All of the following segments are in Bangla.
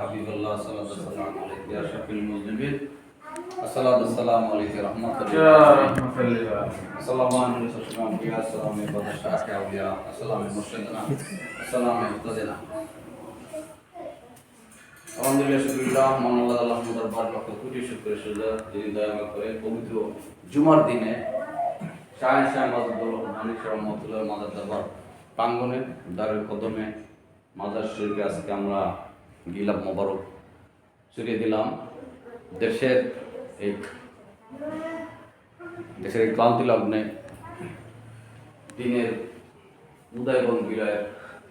হাবিবুল্লাহ সাল্লাম আলাইহি আশরাফিল মুজনিবিন আসসালাতু সালাম আলাইহি রাহমাতুল্লাহ সাল্লামান সুসলাম কিয়া সালামে বাদশাহ কে আউলিয়া আসসালামে মুর্শিদনা আসসালামে মুক্তাদিনা আলহামদুলিল্লাহ শুকরিয়া মন আল্লাহ আল্লাহ দরবার লক্ষ কোটি শুকর সুজা যিনি দয়া করে পবিত্র জুমার দিনে শাহ শাহ মাদুল রহমানি শাহ মতুল্লাহ মাদার দরবার প্রাঙ্গনে দারের কদমে মাদার শরীফকে আজকে আমরা গিলাপ মোবারক ছড়িয়ে দিলাম। দেশের এই দেশের এই ক্লান্তি লগ্নে দিনের উদয় এবং বিলয়ের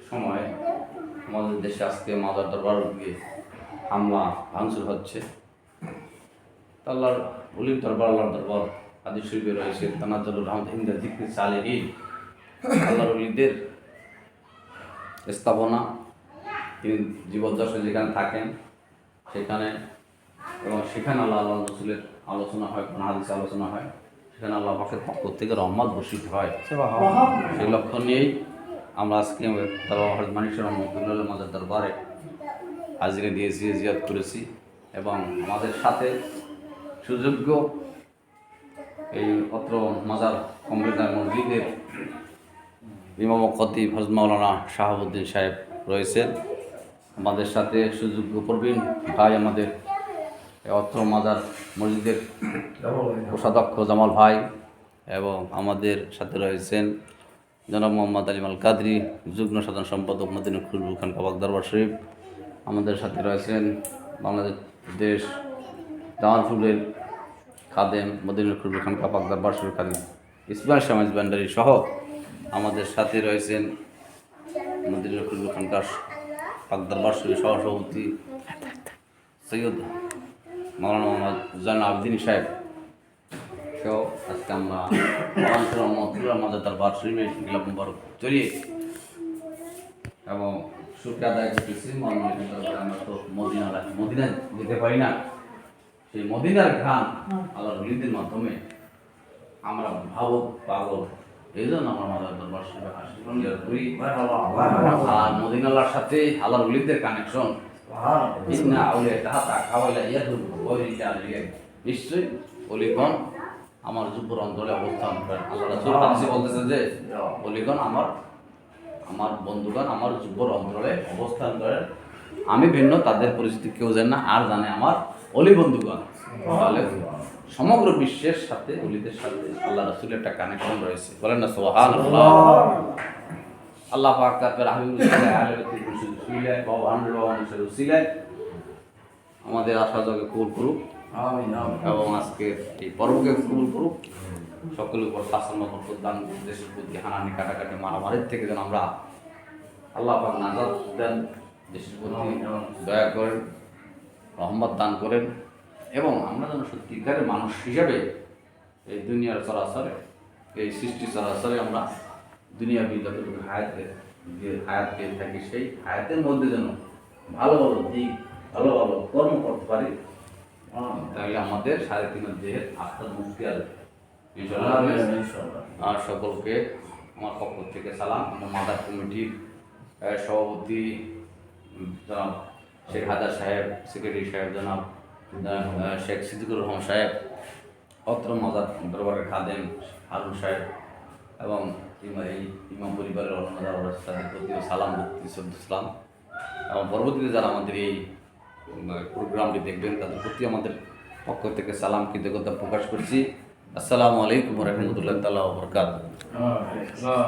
সময় আমাদের দেশে আজকে মাজার দরবার গিয়ে হামলা, ভাঙচুর হচ্ছে। তা আল্লাহর অলির দরবার, আল্লাহর দরবার, আদি শরীফে রয়েছে তানাজুর রহমদ হিন্দ জিক্রি সালেহি আল্লাহর অলিদের স্থাপনা তিনি জীবদ্দশায় যেখানে থাকেন, সেখানে এবং সেখানে আল্লাহ আল্লাহ রসুলের আলোচনা হয়, কোন হাদিসে আলোচনা হয়, সেখানে আল্লাহ পাকের পক্ষ থেকে রহমত বর্ষিত হয়। সেই লক্ষ্য নিয়েই আমরা আজকে তারা মানিসর রহমতুল্লাহ মাজার দরবারে হাজিরে দিয়েছি জিয়াদ করেছি এবং আমাদের সাথে সুযোগ্য এই অত্র মাজার কম্পিউটার মসজিদের ইমাম হজরত মাওলানা শাহাবুদ্দিন সাহেব রয়েছেন। আমাদের সাথে সুযোগ্য প্রবীণ ভাই আমাদের অর্থ মাজার মসজিদের কোষাধ্যক্ষ জামাল ভাই এবং আমাদের সাথে রয়েছেন জনাব মোহাম্মদ আলিমাল কাদরি, যুগ্ম সাধারণ সম্পাদক মদিনুল খুলবুল খান কাবাক দরবার শরীফ। আমাদের সাথে রয়েছেন বাংলাদেশ দেশ জামালপুরের খাদেম মদিনুল খুলবুল খান কাবাক দরবার শরীফ খাদেম ইসমাইল সমাজ ভান্ডারী সহ আমাদের সাথে রয়েছেন মদিনুল খুলবুল খান কাশ দরবার শরীফ সহসভাপতি সৈয়দ মৌলানা মোহাম্মদ জান আবদিন সাহেব সহ আজকে আমরা আমাদের দরবার শরীফে মুবারক চলিয়ে এবং শুক্র আদায় করতেছি। আমরা তো মদিনা রাখি মদিনা যেতে পারি না। সেই মদিনার আল্লাহর রলিদের মাধ্যমে আমরা ভাবক পাগল এই জন্য আমরা মাদার দরবার শরীফে হাসি করি আর মদিনাল্লাহর সাথে আল্লাহর রলিদের কানেকশন ইন্না আউলিয়া তাহাতা খাওয়াইলা ইয়াদু ওয়ারিজা লিয়া নিশ্চয়ই অলিগণ আমার যুবর অঞ্চলে অবস্থান করেন। আল্লাহ রাসূল হাদিসে বলতেছে যে অলিগণ আমার আমার বন্ধুগণ আমার যুবর অঞ্চলে অবস্থান করেন। আমি ভিন্ন তাদের পরিস্থিতি কেউ জানে না আর জানে আমার অলি বন্ধুগণ। তাহলে সমগ্র বিশ্বের সাথে অলিদের সাথে আল্লাহ রাসূলের একটা কানেকশন রয়েছে। বলেন না সুবহানাল্লাহ। আল্লাহ পাক তারপর হাবিবুল আমাদের আশা জগে কবুল করুক। এবং আজকে এই পর্বকে কবুল করুক। সকলের উপর শাসন দান দেশের প্রতি হানানি কাটাকাটি মারামারির থেকে যেন আমরা আল্লাহ পাক নাজাত দেন। দেশের প্রতি দয়া করেন রহমত দান করেন। এবং আমরা যেন সত্যিকারের মানুষ হিসাবে এই দুনিয়ার চরাচরে এই সৃষ্টি চরাচরে আমরা দুনিয়া যতটুকু হায়াতে যে হায়াত পেয়ে থাকি সেই হায়াতের মধ্যে যেন ভালো ভালো দিক ভালো ভালো কর্ম করতে পারি। তাহলে আমাদের সাড়ে তিন দেহের আত্মার মুক্তি আসবে। আর সকলকে আমার পক্ষ থেকে সালাম। আমার মাদার কমিটির সভাপতি জনাব শেখ হাদার সাহেব সেক্রেটারি সাহেব জনাব শেখ সিদ্দিকুর রহমান সাহেব অত্র মাদার দরবারের খাদেম হারুন সাহেব এবং এই ইমাম পরিবারের অন্যরা প্রতিও সালাম ভক্তি সালাম এবং পরবর্তীতে যারা আমাদের এই প্রোগ্রামটি দেখবেন, তাদের প্রতি আমাদের পক্ষ থেকে সালাম, কৃতজ্ঞতা প্রকাশ করছি। আসসালামু আলাইকুম রহমতুল্লাহ তালা বরকাত.